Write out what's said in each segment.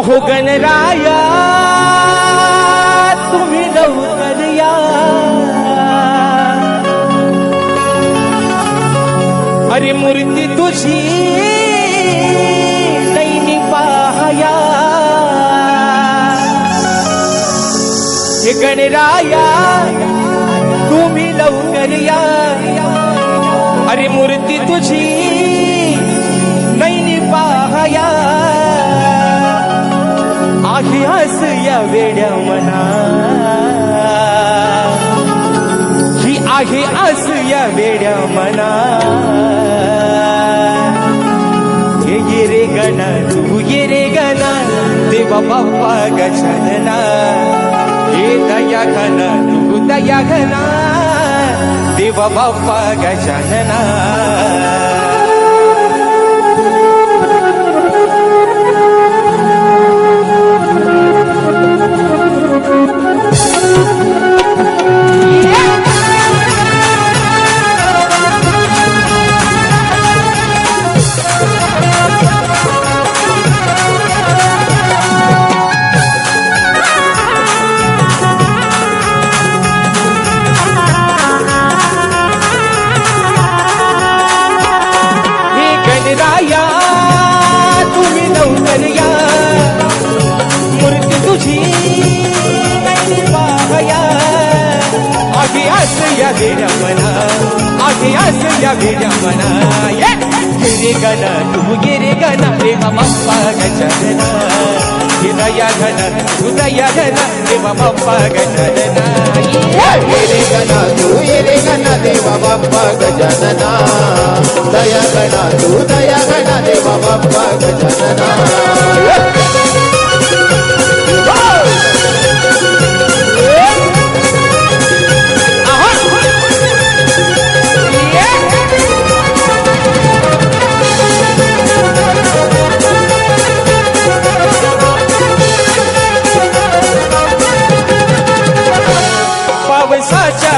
अहो गणराया तुम्ही लवकर या अरे मूर्ती तुझी दैनी पाहया. हे गणराया तुम्ही लवकर या अरे मूर्ती तुझी वेड्या मना. ही आहे आस या वेड्या मना. हे गे रे गणा तू गे रे गणा देवा बाप्पा गजानना. हे दया घना तू दया घना देवा बाप्पा गजानना. आस वेड्या मना आधी वेड्या गिरे गणा तू गिरे गणा देवा बाप्पा गजानना घना हृदया घना देवा बाप्पा गजानना ये रे तू ये रे देवा बाप्पा गजानना दया तू दया देवा बाप्पा गजानना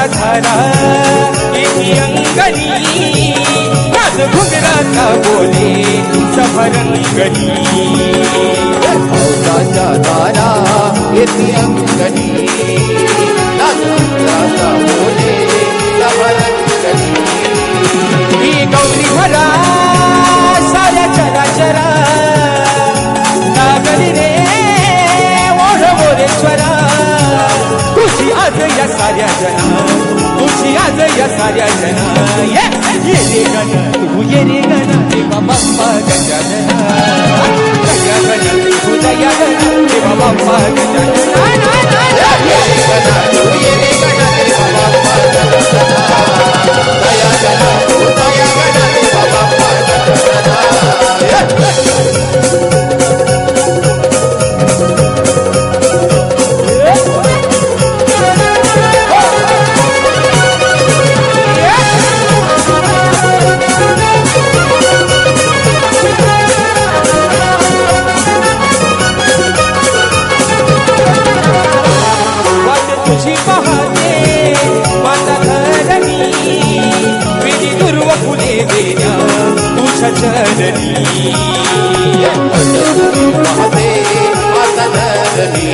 पावसाच्या धारा येती अंगणी नाच घुंगराचा बोले सफरंगणी पावसाच्या दारा येते अंगणी. तुझी आज या साऱ्या जना ये ये रे गण तू ये रे गण देवा बाप्पा गजानना दया गण तू दया गण देवा बाप्पा गजानना तुझ्या चरणी महते मातनरणी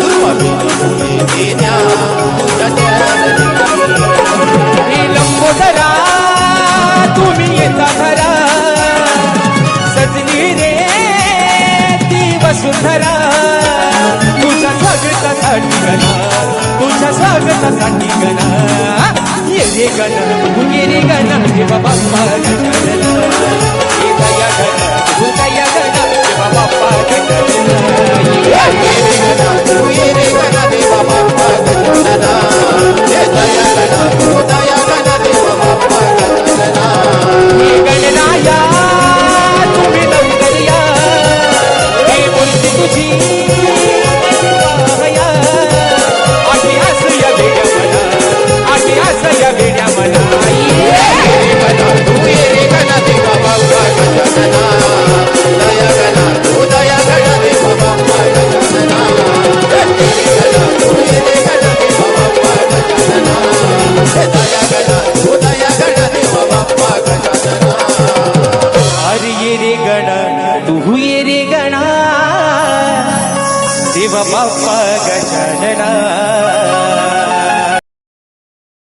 दुर्वाभिनी देण्या लंबोदरा तुम्ही येता धरा सजली रे ती वसुंधरा तुझ्या स्वागतासाठी गणा. ये रे गणा तू ये रे गणा देवा बाप्पा गण. हे दया गणा दया देवा बाप्पा गण. ये रे देव बाप्पा गजानना